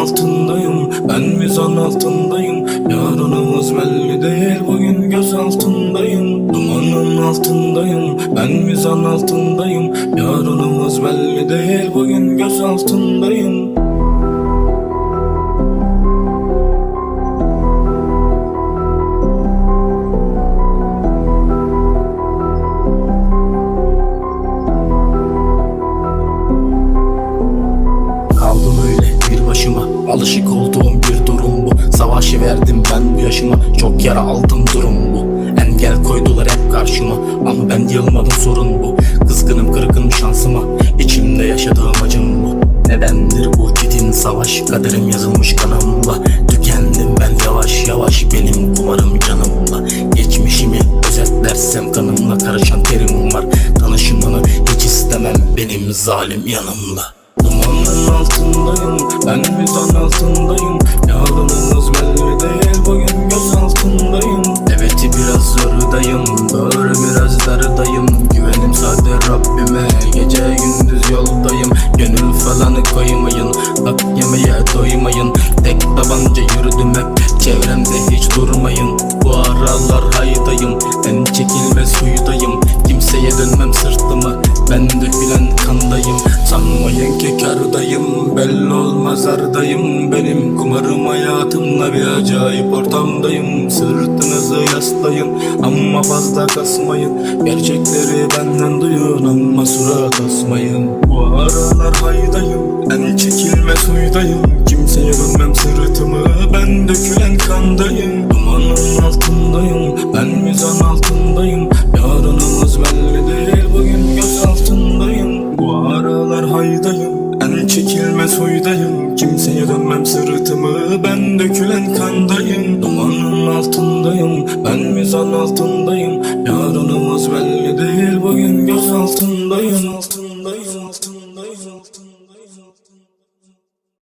altındayım. Ben mizan altındayım. Yarınımız belli değil. Bugün göz altındayım. Dumanın altındayım. Ben mizan altındayım. Yarınımız belli değil. Bugün Alışık olduğum bir durum bu. Savaşı verdim ben bu yaşıma Çok yara aldım durum bu. Engel koydular hep karşıma Ama ben yılmadım sorun bu. Kızgınım kırgınım şansıma İçimde yaşadığım acım bu. Nedendir bu çetin savaş? Kaderim yazılmış kanımla. Tükendim ben yavaş yavaş Benim kumarım canımla. Geçmişimi özetlersem Kanımla karışan terim var. Tanışımını hiç istemem Benim zalim yanımla. Dumanın altındayım Ben mizan altındayım. Yarınımız belli değil Bugün göz altındayım. Evet biraz zordayım Doğru biraz dardayım Güvenim sade Rabbime. Gece gündüz yoldayım. Gönül falanı koymayın. Bak yemeye doymayın. Tek tabanca yürüdüm hep. Çevremde hiç durmayın. Bu aralar haydayım. En çekilmez huydayım. Kimseye dönmem sırtımı Ben dökülen kandayım. Sanmayın ki kardayım. Belli olmaz ardayım. Benim kumarım hayatımla bir acayip ortamdayım. Sırtınızı yaslayın Ama fazla kasmayın. Gerçekleri benden duyun Ama surat asmayın. Bu aralar haydayım En çekilmez huydayım. Kimseye dönmem sırtımı Ben dökülen kandayım En çekilmez huydayım Kimseye dönmem sırtımı. Ben dökülen kandayım. Dumanın altındayım. Ben mizan altındayım. Yarınımız belli değil. Bugün göz altındayım altındayım